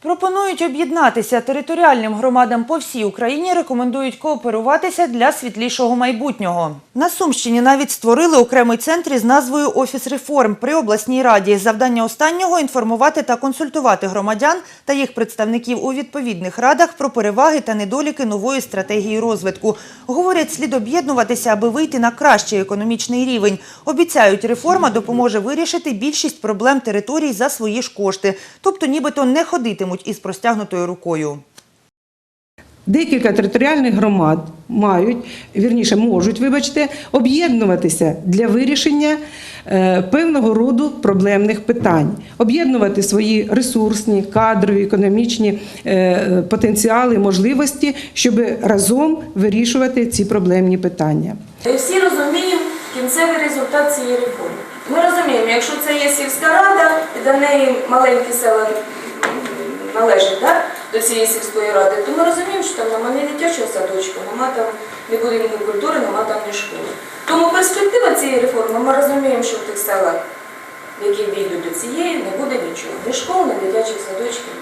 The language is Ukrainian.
Пропонують об'єднатися територіальним громадам по всій Україні. Рекомендують кооперуватися для світлішого майбутнього. На Сумщині навіть створили окремий центр із назвою Офіс реформ при обласній раді. Завдання останнього інформувати та консультувати громадян та їх представників у відповідних радах про переваги та недоліки нової стратегії розвитку. Говорять, слід об'єднуватися, аби вийти на кращий економічний рівень. Обіцяють, реформа допоможе вирішити більшість проблем територій за свої ж кошти, тобто нібито не ходитимуть із простягнутою рукою. Декілька територіальних громад мають, вірніше, можуть, вибачте, об'єднуватися для вирішення е, певного роду проблемних питань, об'єднувати свої ресурсні, кадрові, економічні е, потенціали, можливості, щоб разом вирішувати ці проблемні питання. Всі розуміємо кінцевий результат цієї реформи. Ми розуміємо, якщо це є сільська рада, і до неї маленькі села м, належать да, до цієї сільської ради, то ми розуміємо, що там нема ні дитячого садочку, нема там не ні будинку культури, нема там ні школи. Тому перспектива цієї реформи, ми розуміємо, що в тих селах, які війдуть до цієї, не буде нічого. Ні школ, ні дитячих садочків.